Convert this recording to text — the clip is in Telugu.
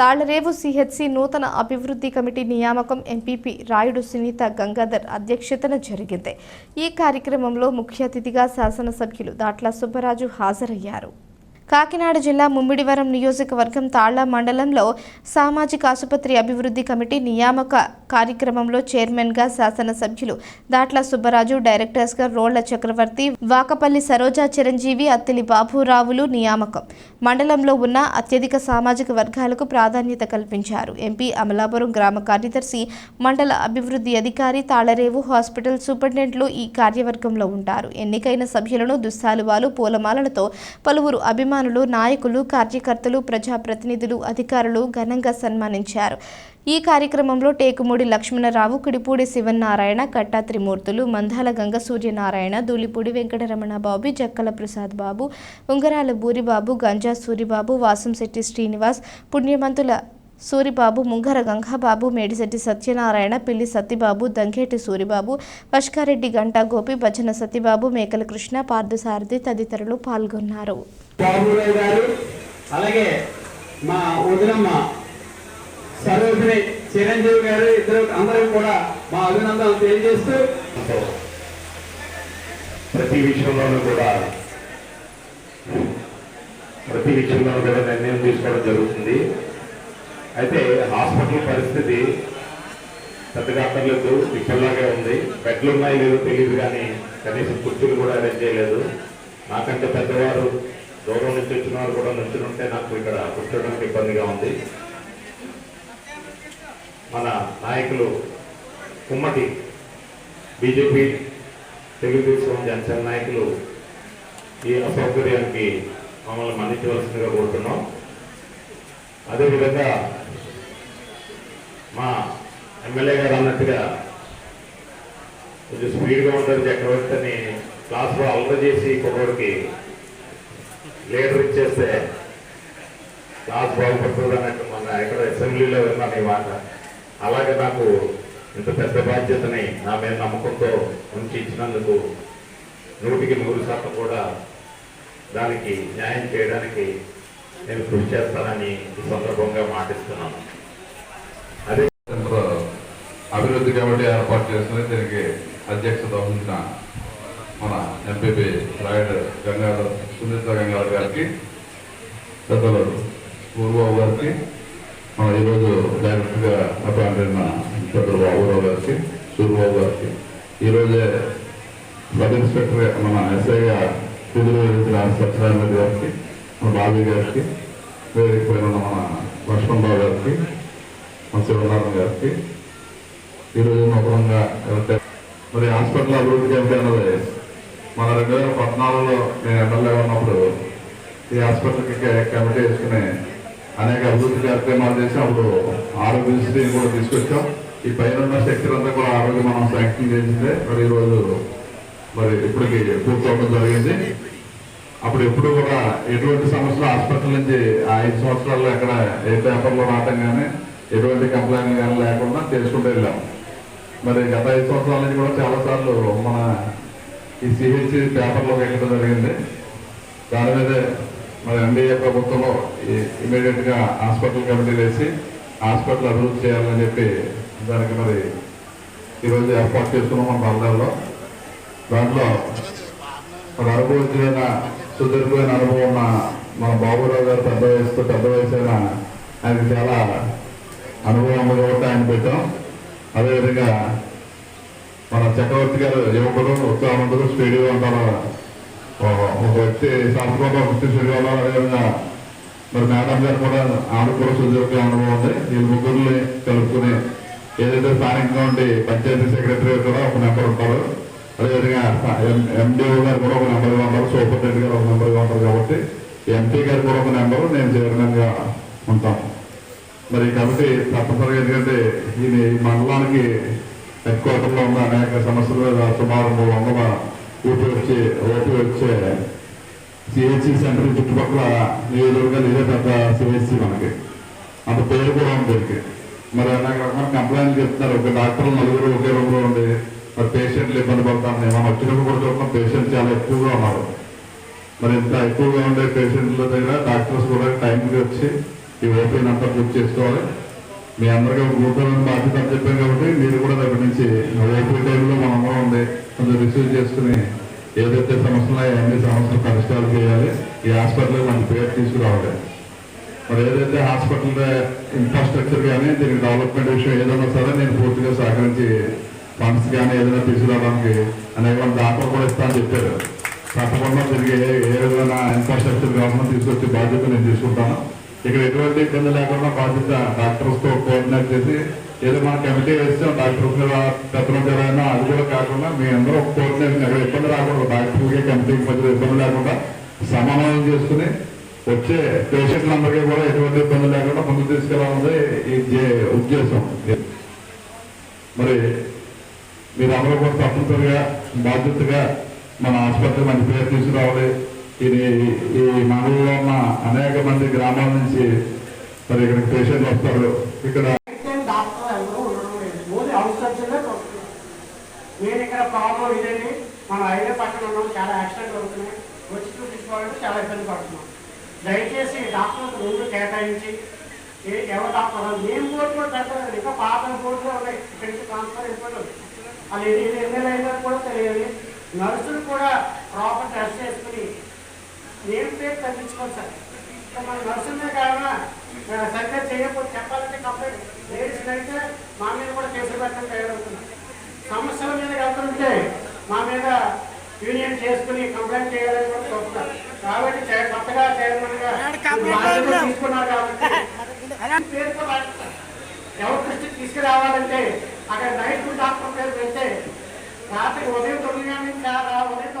తాళ్ళరేవు సిహెచ్సి నూతన అభివృద్ధి కమిటీ నియామకం ఎంపీపీ రాయుడు సునీత గంగాధర్ అధ్యక్షతన జరిగింది. ఈ కార్యక్రమంలో ముఖ్య అతిథిగా శాసనసభ్యులు దాట్ల సుబ్బరాజు హాజరయ్యారు. కాకినాడ జిల్లా ముమ్మిడివరం నియోజకవర్గం తాళ్ళ మండలంలో సామాజిక ఆసుపత్రి అభివృద్ధి కమిటీ నియామక కార్యక్రమంలో చైర్మన్గా శాసనసభ్యులు దాట్ల సుబ్బరాజు డైరెక్టర్స్గా రోళ్ళ చక్రవర్తి వాకపల్లి సరోజా చిరంజీవి అత్తిలి బాబురావులు నియామకం. మండలంలో ఉన్న అత్యధిక సామాజిక వర్గాలకు ప్రాధాన్యత కల్పించారు. ఎంపీ అమలాపురం గ్రామ కార్యదర్శి మండల అభివృద్ధి అధికారి తాళరేవు హాస్పిటల్ సూపరింటెండెంట్లు ఈ కార్యవర్గంలో ఉంటారు. ఎన్నికైన సభ్యులను దుస్సాలువాలు పూలమాలలతో పలువురు అభిమానులు నాయకులు కార్యకర్తలు ప్రజాప్రతినిధులు అధికారులు ఘనంగా సన్మానించారు. ఈ కార్యక్రమంలో టేకుమూడి లక్ష్మణరావు కుడిపూడి శివనారాయణ కట్టా త్రిమూర్తులు మందాల గంగ సూర్యనారాయణ దూలిపూడి వెంకటరమణ బాబు జక్కల ప్రసాద్ బాబు ఉంగరాల బూరిబాబు గంజా సూరిబాబు వాసంశెట్టి శ్రీనివాస్ పుణ్యమంతుల సూరిబాబు ముంగర గంగాబాబు మేడిశెట్టి సత్యనారాయణ పిల్లి సత్యబాబు దంగేటి సూరిబాబు వష్కారెడ్డి గంటా గోపి భజన సత్యబాబు మేకల కృష్ణ పార్థసారథి తదితరులు పాల్గొన్నారు. బాబురావు గారు అలాగే మా వదినమ్మ సరోజిని చిరంజీవి గారు ఇద్దరు అందరూ కూడా మా అభినందనలు తెలియజేస్తూ ప్రతి విషయంలోనూ కూడా ప్రతి విషయంలోనూ కూడా నిర్ణయం తీసుకోవడం జరుగుతుంది. అయితే హాస్పిటల్ పరిస్థితి పెద్దగా అక్కర్లేదు ఇప్పటిలాగే ఉంది. బెడ్లు ఉన్నాయి లేదో తెలియదు కానీ కనీసం కుర్చీలు కూడా అరేంజ్ చేయలేదు. నాకంటే పెద్దవారు దూరం నుంచి వచ్చిన వారు కూడా నుంచి నాకు ఇక్కడ కూర్చోడానికి ఇబ్బందిగా ఉంది. మన నాయకులు కుమ్మటి బీజేపీ తెలుగుదేశం జనసేన నాయకులు ఈ అసౌకర్యానికి మమ్మల్ని మన్నించవలసిందిగా కోరుతున్నాం. అదేవిధంగా మా ఎమ్మెల్యే గారు అన్నట్టుగా కొంచెం స్పీడ్గా ఉంటారు చక్రవర్తి అని క్లాస్లో అల్లరి చేసి కుర్రోడికి లీడర్ ఇచ్చేస్తే క్లాస్ బాగుపడుతుంది అన్నట్టు మొన్న ఎక్కడ అసెంబ్లీలో విన్నాను ఈ మాట. అలాగే నాకు ఇంత పెద్ద బాధ్యతని నా మీద నమ్మకంతో ఉంచి ఇచ్చినందుకు నూటికి నూరు శాతం కూడా దానికి న్యాయం చేయడానికి నేను కృషి చేస్తానని ఈ సందర్భంగా మాటిస్తున్నాను. అదే అభివృద్ధి కమిటీ ఏర్పాటు చేస్తుంది దీనికి అధ్యక్షత వహించిన మన ఎంపీపీ రాయుడు గంగాధర్ సునీత గంగాధర్ గారికి పెద్దలు పూర్వబాబు గారికి మన ఈరోజు డైరెక్టర్గా అపాయింట్ అయిన పెద్దలు బాబురావు గారికి సూర్యబాబు గారికి. ఈరోజే సబ్ ఇన్స్పెక్టర్ మన ఎస్ఐగా విధులు వహించిన సత్యనారాయణ గారికి మన బాబీ గారికి వేదిక మన లక్ష్మణ్ బాబు గారికి మన శివనారాయణ గారికి. ఈరోజు నూతనంగా మరి హాస్పిటల్ అభివృద్ధి కమిటీ అన్నది మన రెండు వేల పద్నాలుగులో నేను ఎమ్మెల్యే ఉన్నప్పుడు ఈ హాస్పిటల్కి కమిటీ వేసుకుని అనేక అభివృద్ధి కార్యక్రమాలు చేసి అప్పుడు ఆరోగ్యశ్రీని కూడా తీసుకొచ్చాం. ఈ పైన ఉన్న శక్తులు అంతా కూడా ఆరోగ్యం మనం శాంక్షన్ చేసిందే. మరి ఈరోజు మరి ఇప్పటికి పూర్తవడం జరిగింది. అప్పుడు ఎప్పుడు కూడా ఎటువంటి సమస్యలు హాస్పిటల్ నుంచి ఆ ఐదు సంవత్సరాల్లో ఎక్కడ ఏ పేపర్లో రావటం కానీ ఎటువంటి కంప్లైంట్ కానీ లేకుండా చేసుకుంటూ వెళ్ళాం. మరి గత ఐదు సంవత్సరాల నుంచి కూడా చాలా సార్లు మన ఈ సిహెచ్ పేపర్లో వేయడం జరిగింది. దాని మీద మరి ఎన్డీఏ ప్రభుత్వంలో ఇమీడియట్గా హాస్పిటల్ కమిటీ వేసి హాస్పిటల్ అభివృద్ధి చేయాలని చెప్పి దానికి మరి ఈరోజు ఏర్పాటు చేస్తున్నాం మన బల్దాల్లో దాంట్లో మరి అనుభవించిన సుదీర్ఘమైన అనుభవం ఉన్న మన బాబురావు గారు పెద్ద వయసుతో పెద్ద వయసు అయిన ఆయనకి చాలా అనుభవం ఉంది కాబట్టి ఆయన పెట్టాం. అదేవిధంగా మన చక్రవర్తి గారు యువకుడు ఉత్సాహవంతుడు స్పీడ్గా ఉంటారు ఓ- ఒక వ్యక్తి సంస్కృతం వృత్తి స్పీడ్గా అదేవిధంగా మరి మేడం గారు కూడా ఆమె కూడా సుదీర్ఘ అనుభవం ఉంది వీళ్ళు ముగ్గురిని కలుపుకుని ఏదైతే స్థానికంగా ఉండి పంచాయతీ సెక్రటరీ కూడా ఒక నెంబర్ ఉంటారు. అదేవిధంగా ఎండిఓ గారు కూడా ఒక నెంబర్గా ఉంటారు. సూపరింటెండెంట్ గారు ఒక నెంబర్గా ఉంటారు కాబట్టి ఎంపీ గారు కూడా ఒక నెంబర్ నేను చైర్మన్గా ఉంటాను. మరి కాబట్టి తప్పనిసరిగా ఎందుకంటే ఈ మండలానికి హెడ్ క్వార్టర్లో ఉన్న అనేక సమస్యల మీద సుమారు మూడు వందల ఊపి వచ్చే ఓపి వచ్చే సిహెచ్సి సెంటర్ చుట్టుపక్కల నియోజకవర్గాలు ఇదే పెద్ద సిహెచ్సి మనకి. అంత పేరు కూడా ఉంది దీనికి. మరి అనేక రకమైన కంప్లైంట్ చెప్తున్నారు ఒక డాక్టర్లు నలుగురు ఒకే రూమ్లో ఉండి మరి పేషెంట్లు ఇబ్బంది పడతాను మనం వచ్చినప్పుడు కూడా చూస్తున్నాం. పేషెంట్ చాలా ఎక్కువగా ఉన్నారు. మరి ఇంత ఎక్కువగా ఉండే పేషెంట్ల దగ్గర డాక్టర్స్ కూడా టైంకి వచ్చి ఈ ఓపీని అంతా పూర్తి చేసుకోవాలి. మీ అందరికీ గూగుల్ బాధ్యత అని చెప్పాను కాబట్టి మీరు కూడా దగ్గర నుంచి ఓపీ టైంలో మన అమ్మ ఉంది కొంచెం రిసీవ్ చేసుకుని ఏదైతే సమస్యలు ఉన్నాయో అన్ని సమస్యలు పరిష్కారం చేయాలి. ఈ హాస్పిటల్ మన పేరు తీసుకురావాలి. మరి ఏదైతే హాస్పిటల్ ఇన్ఫ్రాస్ట్రక్చర్ కానీ దీనికి డెవలప్మెంట్ విషయం ఏదైనా సరే నేను పూర్తిగా సహకరించి ఫండ్స్ కానీ ఏదైనా తీసుకురావడానికి అనేక దాఖలు కూడా ఇస్తానని చెప్పారు. తప్పకుండా తిరిగి ఏ ఏ విధమైన ఇన్ఫ్రాస్ట్రక్చర్ గవర్నమెంట్ తీసుకొచ్చే బాధ్యత నేను తీసుకుంటాను. ఇక్కడ ఎటువంటి ఇబ్బంది లేకుండా బాధ్యత డాక్టర్స్తో కోఆర్డినేట్ చేసి ఏదో మన కమిటీ వేస్తే డాక్టర్స్ మీద పెత్తనం జరగనా అది కూడా కాకుండా మీ అందరూ ఒక కోఆర్డినేషన్ ఎక్కడ ఇబ్బంది రాకూడదు. డాక్టర్కి కమిటీకి మధ్య ఇబ్బంది లేకుండా సమన్వయం చేసుకుని వచ్చే పేషెంట్లందరికీ కూడా ఎటువంటి ఇబ్బంది లేకుండా ముందు తీసుకెళ్ళాలన్నది ఈ ఉద్దేశం. మరి మీరు అందరూ కూడా తప్పనిసరిగా బాధ్యతగా మన ఆసుపత్రి మంచి పేరు తీసుకురావాలి. ఇది ఈ మండలంలో ఉన్న అనేక మంది గ్రామాల నుంచి మరి ఇక్కడ పేషెంట్ వస్తారు. ఇక్కడ నేను ఇక్కడ ప్రాబ్లం ఇదేంటి మనం హైవే పక్కన ఉన్నాం చాలా యాక్సిడెంట్ అవుతున్నాయి. వచ్చి చూపించుకోవాలంటే చాలా ఇబ్బంది పడుతున్నాం. దయచేసి డాక్టర్లకు ముందు కేటాయించి ఎవరు డాక్టర్ అన్నారు? మేము బోర్డు కూడా పెట్టలేదు ఇంకా పాత బోర్డులో ఉన్నాయి. ఇక్కడి నుంచి ట్రాన్స్ఫర్ అయిపోతుంది అది ఎన్ని ఎన్ని అయినా కూడా తెలియాలి నర్సులు కూడా ప్రాపర్ టెస్ట్ చేసుకుని నేమ్ ప్లేట్ తగ్గించుకోవాలి సార్. మన నర్సులే కారణం సరిగ్గా చేయకపోతే చెప్పాలంటే కంప్లైంట్. లేడీస్ అయితే మా మీద కూడా కేసులు పెట్టడం తయారవుతుంది సమస్యల మీద వెళ్తుంటే మా మీద యూనియన్ చేసుకుని కంప్లైంట్ చేయాలని కూడా చూస్తున్నారు కాబట్టి కొత్తగా చైర్మన్గా బాధ్యత తీసుకున్నారు కాబట్టి పేరుతో. ఎవరి దృష్టికి తీసుకురావాలంటే అక్కడ నైట్ డాక్టర్ పేరు పెడితే రాత్రి ఉదయం తొమ్మిది గంటల నుంచి ఉదయం